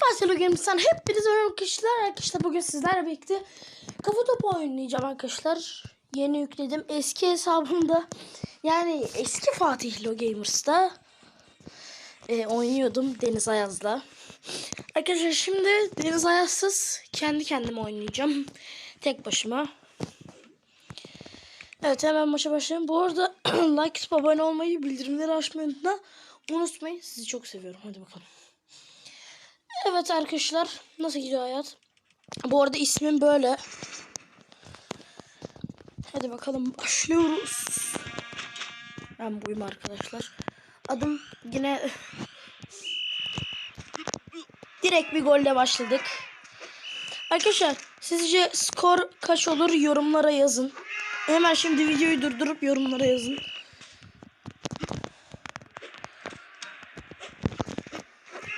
Fatih Games'ten hepinize merhaba arkadaşlar. Arkadaşlar bugün sizlerle birlikte kafa topu oynayacağım arkadaşlar. Yeni yükledim. Eski hesabımda yani eski Fatih Lo Gamers'ta e, oynuyordum Deniz Ayaz'la. Arkadaşlar şimdi Deniz Ayaz'sız kendi kendime oynayacağım. Tek başıma. Evet hemen maça başlayalım. Bu arada like abone olmayı, bildirimleri açmayı unutma- unutmayın. Sizi çok seviyorum. Hadi bakalım. Evet arkadaşlar nasıl gidiyor hayat? Bu arada ismim böyle. Hadi bakalım başlıyoruz. Ben buyum arkadaşlar. Adım yine direkt bir golle başladık. Arkadaşlar sizce skor kaç olur yorumlara yazın. Hemen şimdi videoyu durdurup yorumlara yazın.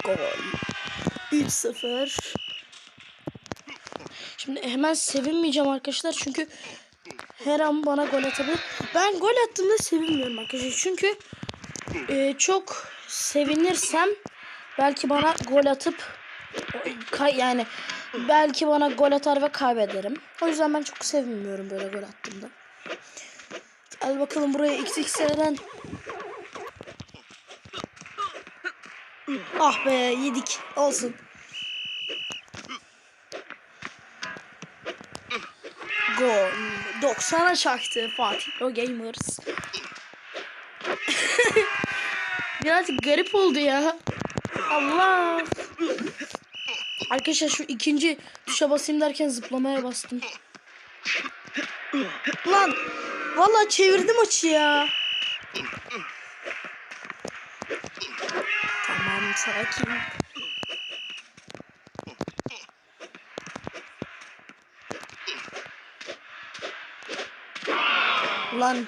Gol. 3-0. Şimdi hemen sevinmeyeceğim arkadaşlar çünkü her an bana gol atabilir. Ben gol attığımda sevinmiyorum arkadaşlar çünkü e, çok sevinirsem belki bana gol atıp yani belki bana gol atar ve kaybederim. O yüzden ben çok sevinmiyorum böyle gol attığımda. Al bakalım buraya XX'den. Ah be yedik. Olsun. Gol. 90'a çaktı Fatih o Gamers. Biraz garip oldu ya. Allah. Arkadaşlar şu ikinci tuşa basayım derken zıplamaya bastım. Lan. Vallahi çevirdim maçı ya. Tamam sakin. Lan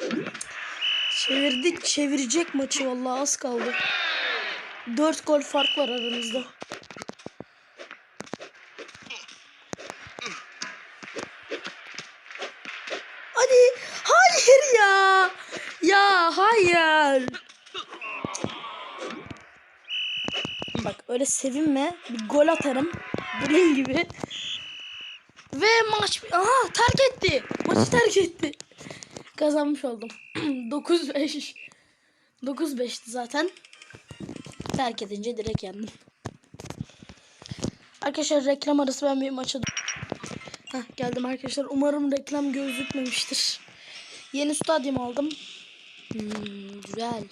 çevirdik çevirecek maçı vallahi az kaldı. 4 gol fark var aramızda. Hadi hayır ya. Ya hayır. Bak öyle sevinme. Bir gol atarım. Bunun gibi. Ve maç... Aha terk etti. Maçı terk etti. Kazanmış oldum. 9-5. 9-5'ti zaten. Terk edince direkt yendim. Arkadaşlar reklam arası ben bir maça... Heh, geldim arkadaşlar. Umarım reklam gözükmemiştir. Yeni stadyum aldım. Hmm, güzel.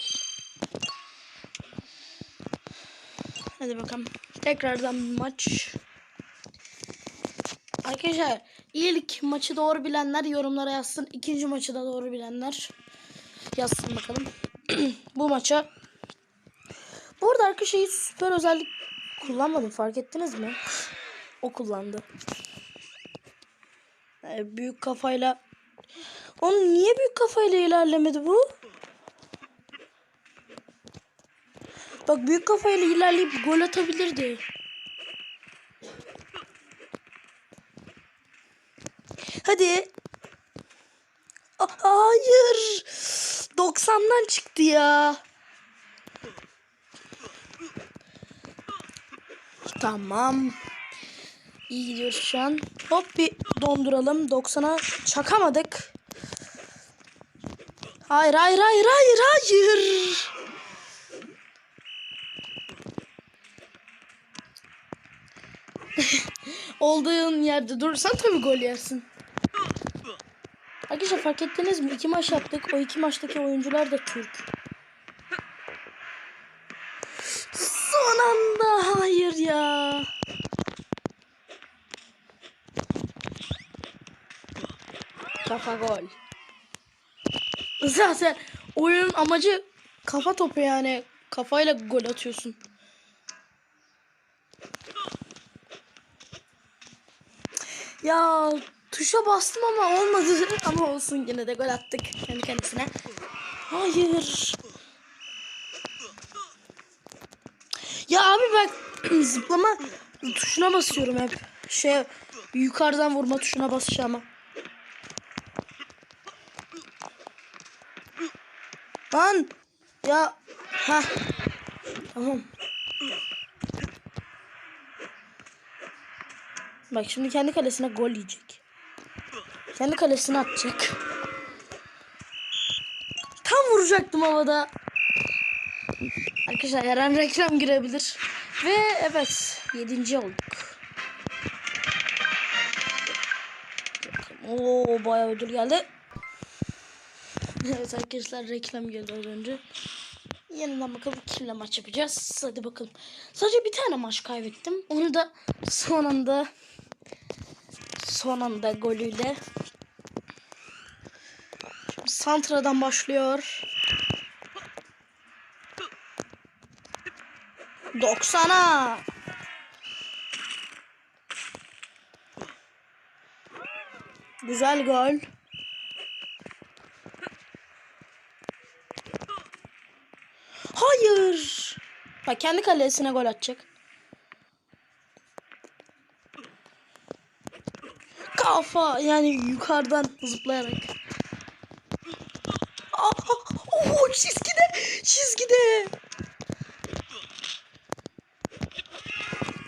Hadi bakalım. Tekrardan maç. Arkadaşlar ilk maçı doğru bilenler yorumlara yazsın. İkinci maçı da doğru bilenler yazsın bakalım. Bu maça. Bu arada arkadaşlar hiç süper özellik kullanmadım fark ettiniz mi? O kullandı. Yani büyük kafayla. Oğlum niye büyük kafayla ilerlemedi bu? Bak büyük kafayla ilerleyip gol atabilirdi. Hadi. Ah, Hayır. 90'dan çıktı ya. Tamam. İyi gidiyoruz şu an. Hop bir donduralım. 90'a çakamadık. Hayır hayır hayır hayır hayır. Olduğun yerde durursan tabii gol yersin. Arkadaşlar fark ettiniz mi? İki maç yaptık. O iki maçtaki oyuncular da Türk. Son anda hayır ya. Kafa gol. Zaten oyunun amacı kafa topu yani. Kafayla gol atıyorsun. Ya tuşa bastım ama olmadı. Ama olsun yine de gol attık kendi kendisine. Hayır. Ya abi bak zıplama tuşuna basıyorum hep. Şey yukarıdan vurma tuşuna basacağım. Lan ya ha tamam. Bak şimdi kendi kalesine gol yiyecek. Kendi kalesine atacak. Tam vuracaktım havada. Arkadaşlar her an reklam girebilir. Ve evet 7. olduk. Oo bayağı ödül geldi. Evet arkadaşlar reklam geldi az önce. Yeniden bakalım kimle maç yapacağız. Hadi bakalım. Sadece bir tane maç kaybettim. Onu da son anda son anda golüyle. Şimdi Santra'dan başlıyor. 90'a. Güzel gol. Hayır. Bak kendi kalesine gol atacak. Kafa yani yukarıdan zıplayarak. Aa, oh, çizgide, çizgide.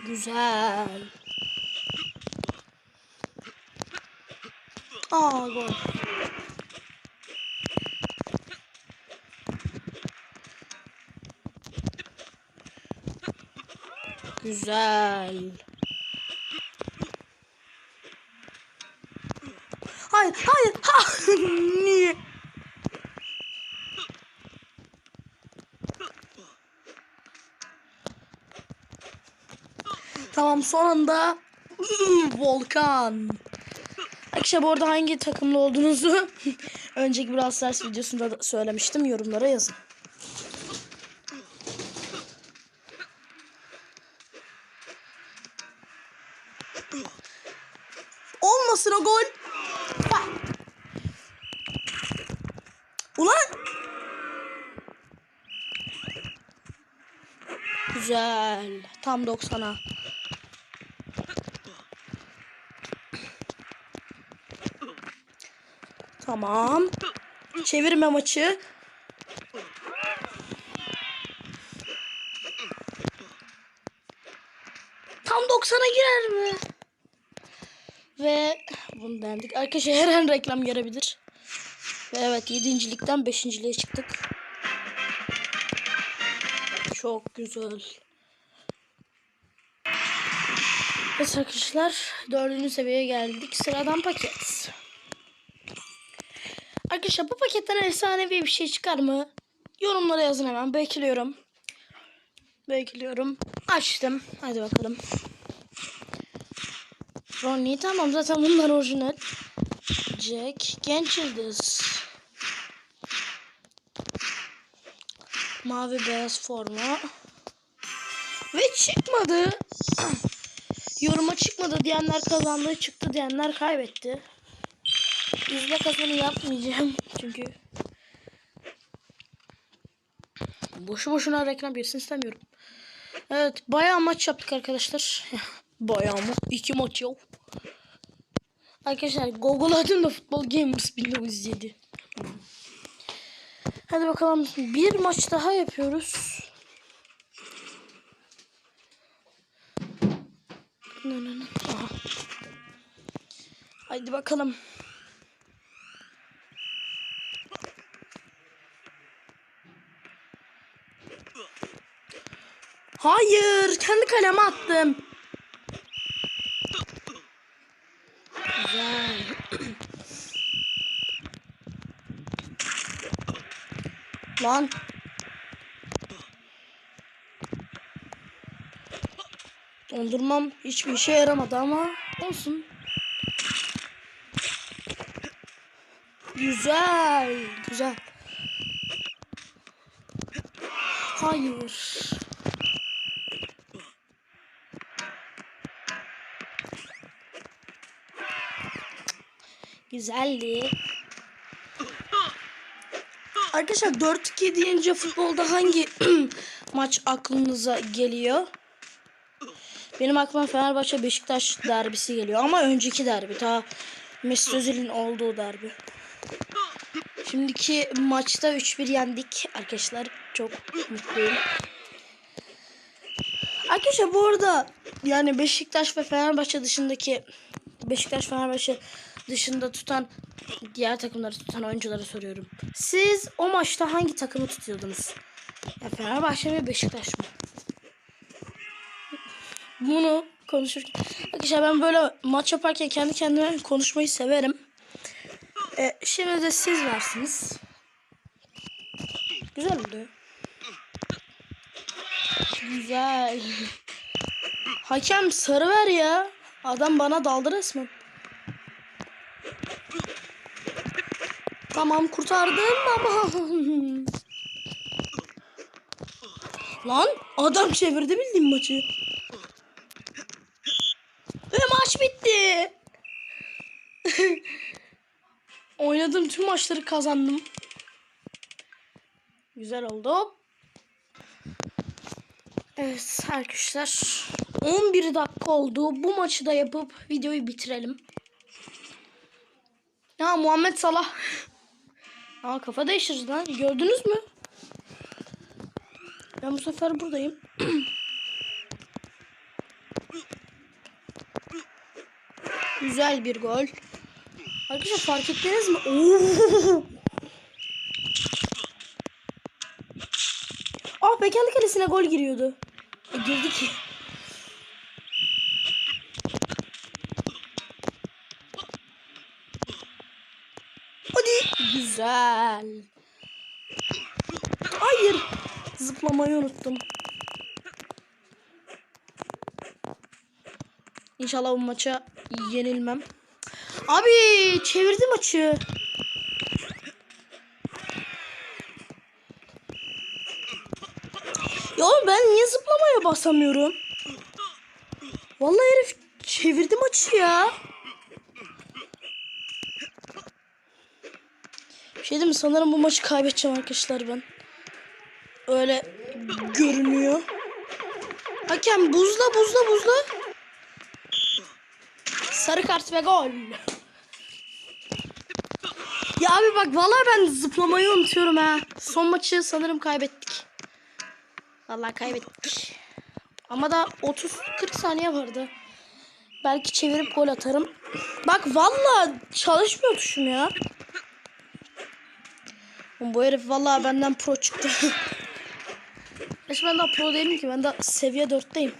Güzel. Aa gol. Güzel. Hayır. Ha! Niye? Tamam son anda Volkan. Arkadaşlar bu arada hangi takımlı olduğunuzu önceki Brawl Stars videosunda da söylemiştim. Yorumlara yazın. Olmasın o gol. Bak. Ulan. Güzel. Tam 90'a. Tamam. Çevirme maçı. Tam 90'a girer mi? Ve bunu beğendik. Arkadaşlar her an reklam gelebilir. Ve evet 7.likten 5.liğe çıktık. Çok güzel. Arkadaşlar dördüncü seviyeye geldik. Sıradan paket. Arkadaşlar bu paketten efsanevi bir şey çıkar mı? Yorumlara yazın hemen. Bekliyorum. Bekliyorum. Açtım. Hadi bakalım. Ronnie tamam zaten bunlar orijinal. Jack genç yıldız. Mavi beyaz forma. Ve çıkmadı. Yoruma çıkmadı diyenler kazandı, çıktı diyenler kaybetti. İzle kazanı yapmayacağım çünkü boşu boşuna reklam girsin istemiyorum. Evet bayağı maç yaptık arkadaşlar. bayağı mı? İki maç yok. Arkadaşlar Google adında Futbol Gamers 1907. Hadi bakalım bir maç daha yapıyoruz. Aha. Haydi bakalım. Hayır, kendi kaleme attım. Güzel. Lan. Dondurmam hiçbir işe yaramadı ama olsun. Güzel, güzel. Hayır. Güzeldi. Arkadaşlar 4-2 deyince futbolda hangi maç aklınıza geliyor? Benim aklıma Fenerbahçe Beşiktaş derbisi geliyor ama önceki derbi ta Mesut Özil'in olduğu derbi. Şimdiki maçta 3-1 yendik arkadaşlar. Çok mutluyum. Arkadaşlar bu arada yani Beşiktaş ve Fenerbahçe dışındaki Beşiktaş Fenerbahçe dışında tutan diğer takımları tutan oyunculara soruyorum. Siz o maçta hangi takımı tutuyordunuz? Ya Fenerbahçe mi Beşiktaş mı? Bunu konuşurken arkadaşlar ben böyle maç yaparken kendi kendime konuşmayı severim. E, şimdi de siz varsınız. Güzel oldu. Güzel. Hakem sarı ver ya. Adam bana daldı resmen. Tamam kurtardım ama. Lan adam çevirdi bildiğin maçı. Ve maç bitti. Oynadığım tüm maçları kazandım. Güzel oldu. Evet arkadaşlar 11 dakika oldu. Bu maçı da yapıp videoyu bitirelim. Ya Muhammed Salah. Aa kafa değiştirdi lan. Gördünüz mü? Ben bu sefer buradayım. Güzel bir gol. Arkadaşlar fark ettiniz mi? Oo! Ah be kendi kalesine gol giriyordu. E, girdi ki. Hadi. Güzel. Hayır. Zıplamayı unuttum. İnşallah bu maça yenilmem. Abi çevirdi maçı. Ya ben niye zıplamaya basamıyorum? Vallahi herif çevirdi maçı ya. Şey değil mi? Sanırım bu maçı kaybedeceğim arkadaşlar ben. Öyle görünüyor. Hakem buzla buzla buzla. Sarı kart ve gol. Ya abi bak vallahi ben zıplamayı unutuyorum ha. Son maçı sanırım kaybettik. Vallahi kaybettik. Ama da 30-40 saniye vardı. Belki çevirip gol atarım. Bak vallahi çalışmıyor tuşum ya. Bu herif vallahi benden pro çıktı. Gerçi ben daha pro değilim ki. Ben daha seviye 4'teyim.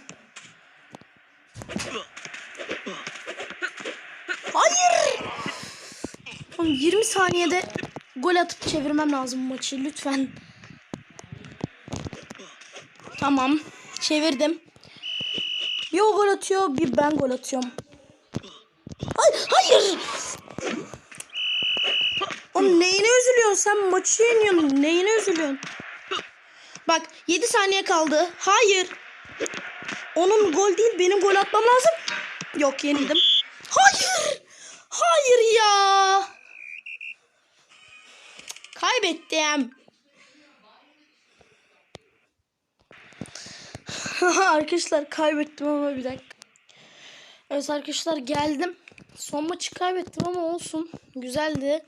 Hayır. Oğlum 20 saniyede gol atıp çevirmem lazım maçı lütfen. Tamam. Çevirdim. Bir o gol atıyor, bir ben gol atıyorum. Ay, hayır. Oğlum neyine üzülüyorsun sen? Maçı yeniyorsun. Neyine üzülüyorsun? Bak 7 saniye kaldı. Hayır. Onun gol değil benim gol atmam lazım. Yok yenildim. Hayır. Hayır ya. Kaybettim. arkadaşlar kaybettim ama bir dakika. Evet arkadaşlar geldim. Son maçı kaybettim ama olsun. Güzeldi.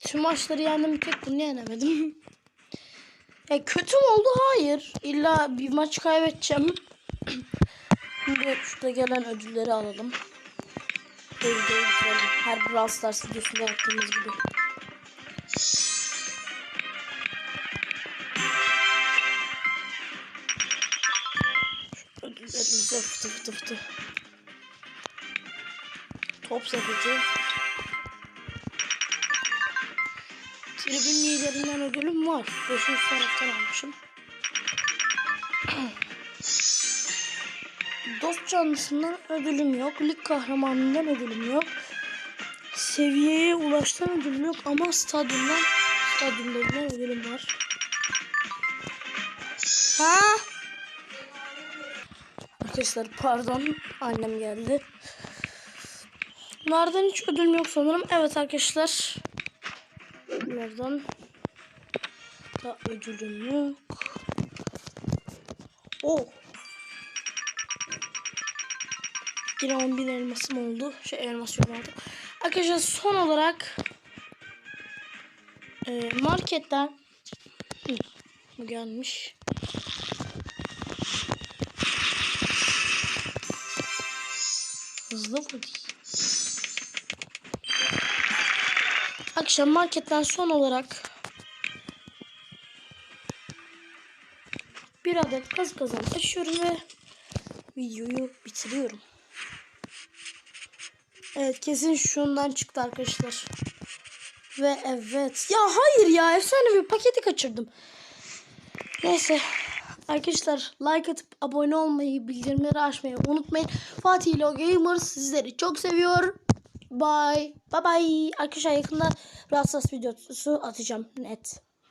Tüm maçları yendim. Bir tek bunu yenemedim. ya kötü mü oldu? Hayır. İlla bir maç kaybedeceğim. Şimdi şurada gelen ödülleri alalım. Böyle bitirelim. Her Brawl Stars videosunda yaptığımız gibi. Sepeti. Tribün liderinden ödülüm var. 500 taraftan almışım. Dost canlısından ödülüm yok. Lig kahramanından ödülüm yok. Seviyeye ulaştan ödülüm yok ama stadyumdan stadyumlarından ödülüm var. Ha? Arkadaşlar pardon annem geldi. Bunlardan hiç ödülüm yok sanırım. Evet arkadaşlar. Bunlardan da ödülüm yok. Oh. Yine 10 bin elmasım oldu. Şey elmas yok vardı. Arkadaşlar son olarak e, marketten bu gelmiş. Hızlı vur. Akşam marketten son olarak bir adet kaz kazan açıyorum ve videoyu bitiriyorum. Evet kesin şundan çıktı arkadaşlar. Ve evet. Ya hayır ya efsane bir paketi kaçırdım. Neyse. Arkadaşlar like atıp abone olmayı, bildirimleri açmayı unutmayın. Fatih Gamer sizleri çok seviyor. Bye. Bye bye. Arkadaşlar yakında rahatsız videosu atacağım net.